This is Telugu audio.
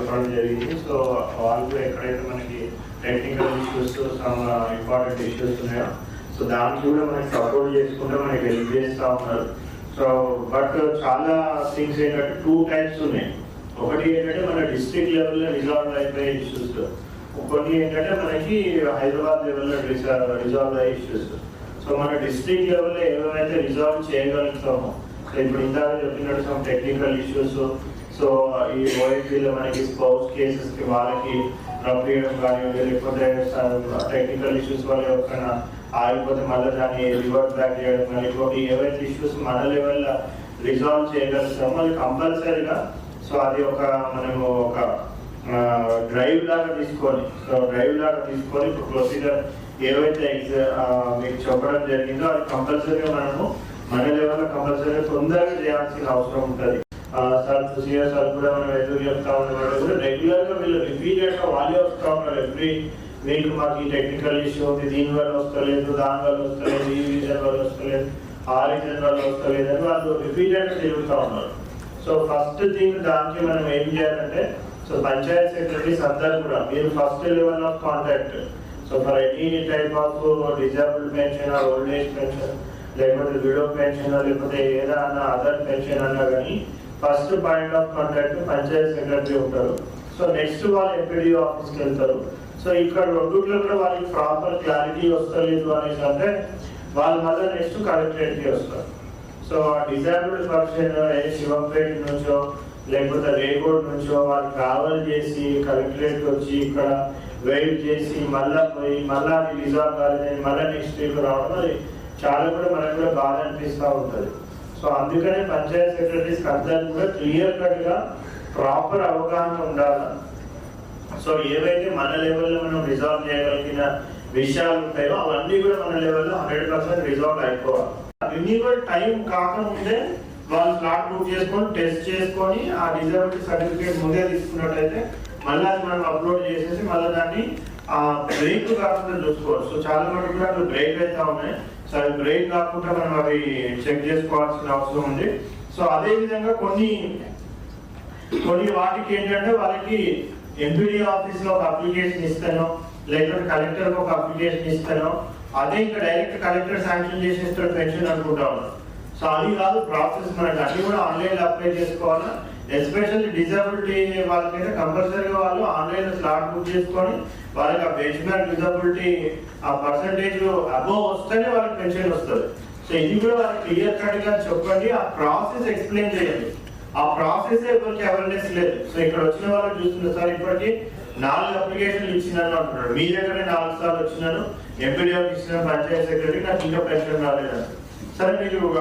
చెప్పడం జరిగింది. సో వాళ్ళు ఎక్కడైతే మనకి technical issues some important issues ఉన్నాయో సో దానికి కూడా మనకి సపోర్ట్ చేసుకుంటే మనకి హెల్ప్ చేస్తూ ఉన్నారు. సో బట్ చాలా థింగ్స్ ఏంటంటే టూ టైప్స్ ఉన్నాయి. ఒకటి ఏంటంటే మన డిస్ట్రిక్ట్ లెవెల్లో రిజాల్వ్ అయిపోయే ఇష్యూస్ కొన్ని ఏంటంటే మనకి హైదరాబాద్ లెవెల్లో రిజాల్వ్ అయ్యే ఇష్యూస్ సో మన డిస్ట్రిక్ట్ లెవెల్లో ఏమైతే రిజాల్వ్ చేయగలుగుతామో సో ఇప్పుడు ఇందాక చెప్పినట్టు సమ్ టెక్నికల్ ఇష్యూస్ సో ఈ ఓఎస్పీలో మనకి స్పౌస్ కేసెస్కి వాళ్ళకి పంపించడం కానివ్వండి లేకపోతే టెక్నికల్ ఇష్యూస్ వల్ల ఎవరికైనా ఆగిపోతే మళ్ళీ దాన్ని రివర్ట్ బ్యాక్ చేయడం కానీ ఇంకోటి ఏవైతే ఇష్యూస్ మన లెవెల్లో రిజాల్వ్ చేయగలుగుతామో అది కంపల్సరీగా సో అది ఒక మనము ఒక డ్రైవ్ లాగా తీసుకొని సో డ్రైవ్ లాగా తీసుకొని ఇప్పుడు ప్రొసీజర్ ఏవైతే మీకు చెప్పడం జరిగిందో అది కంపల్సరీగా మనము మన లెవెల్లో కంపల్సరీగా తొందరగా చేయాల్సిన అవసరం ఉంటుంది. సార్ సీనియర్ సార్ కూడా మనం ఎదురు చెప్తా ఉన్నవాడు. కూడా రెగ్యులర్ వీళ్ళు రిపీటెడ్గా వాళ్ళే వస్తూ ఉన్నారు. ఎవ్రీ వీక్ మాకు ఈ టెక్నికల్ ఇష్యూ ఉంది. దీని వల్ల వస్తలేదు దాని వల్ల వస్తలేదు ఈ రీజన్ వల్ల వస్తలేదు ఆ రీజన్ వల్ల వస్తలేదు అని వాళ్ళు రిపీటెడ్గా తిరుగుతూ ఉన్నారు. సో ఫస్ట్ థింగ్ దానికి మనం ఏం చేయాలంటే సో పంచాయత్ సెక్రటరీస్ అందరు కూడా మీరు first level of contact so for any type of disabled pension old age pension లేకపోతే విడో పెన్షన్ లేకపోతే ఏదైనా అదర్ పెన్షన్ అన్నా కానీ first point of contact panchayat secretary ఉంటారు. సో నెక్స్ట్ వాళ్ళు ఎంపీడీ ఆఫీస్కి వెళ్తారు. సో ఇక్కడ రెండుట్లో కూడా వాళ్ళకి ప్రాపర్ క్లారిటీ వస్తలేదు అనేసి అంటే వాళ్ళు మళ్ళీ నెక్స్ట్ కలెక్టరేట్కి వస్తారు. సో ఆ డిజాబుల్డ్ పర్సన్ ఏ శివంపేట నుంచో లేకపోతే రేగోడ్ నుంచో వాళ్ళు ట్రావెల్ చేసి కలెక్టరేట్కి వచ్చి ఇక్కడ వెయిట్ చేసి మళ్ళా పోయి మళ్ళీ అది రిజాల్వ్ కాలేదని మళ్ళీ నెక్స్ట్ వీక్ రావడం అది చాలా కూడా మనకు కూడా బాధ అనిపిస్తూ ఉంటుంది. సో అందుకనే పంచాయత్ సెక్రటరీస్ అందరూ కూడా క్లియర్ కట్గా ప్రాపర్ అవగాహన ఉండాలి? సో ఏవైతే మన లెవెల్లో మనం రిజాల్వ్ చేయగలిగిన విషయాలు ఉంటాయో అవన్నీ కూడా మన లెవెల్లో హండ్రెడ్ పర్సెంట్ రిజాల్వ్ అయిపోవాలి. రిన్యూవల్ టైం కాకముందే వాళ్ళు స్లాట్ బుక్ చేసుకొని టెస్ట్ చేసుకొని ఆ డిజబిలిటీ సర్టిఫికేట్ ముందే తీసుకున్నట్లయితే మళ్ళీ అది మనం అప్లోడ్ చేసేసి మళ్ళీ దాన్ని బ్రేక్ కాకుండా చూసుకోవచ్చు సో చాలా మటుకు కూడా బ్రేక్ అవుతా ఉన్నాయి. సో అవి బ్రేక్ కాకుండా మనం అవి చెక్ చేసుకోవాల్సిన అవసరం ఉంది. సో అదే విధంగా కొన్ని కొన్ని వాటికి ఏంటంటే వాళ్ళకి ఎంపీడీ ఆఫీస్లో ఒక అప్లికేషన్ ఇస్తాను లేకపోతే కలెక్టర్ ఒక అప్లికేషన్ ఇస్తాను. అదే ఇంకా డైరెక్ట్ కలెక్టర్ శాంక్షన్ చేసేస్తాడు పెన్షన్ అనుకుంటా ఉన్నాను సో అది కాదు ప్రాసెస్ మనకి అన్ని కూడా ఆన్లైన్లో అప్లై చేసుకోవాలా? ఎస్పెషల్లీ డిజబిలిటీ వాళ్ళకైతే కంపల్సరీగా వాళ్ళు ఆన్లైన్ స్లాట్ బుక్ చేసుకొని వాళ్ళకి ఆ బెంచ్ మార్క్ డిజబిలిటీ ఆ పర్సంటేజ్ అబోవ్ వస్తేనే వాళ్ళకి పెన్షన్ వస్తుంది. సో ఇది కూడా వాళ్ళకి క్లియర్ కట్గా చెప్పండి. ఆ ప్రాసెస్ ఎక్స్ప్లెయిన్ చేయండి. ఆ ప్రాసెస్ ఎవరికి అవేర్నెస్ లేదు. సో ఇక్కడ వచ్చిన వాళ్ళు చూస్తున్నారు. సార్ ఇప్పటికి నాలుగు అప్లికేషన్లు ఇచ్చినాను అంటున్నాడు మీ దగ్గరే నాలుగు సార్లు వచ్చినాను. ఎంపీడీ ఇచ్చిన పంచాయత్ సెక్రటరీ నాకు ఇంకా పెన్షన్ రాలేదు సరే మీకు ఒక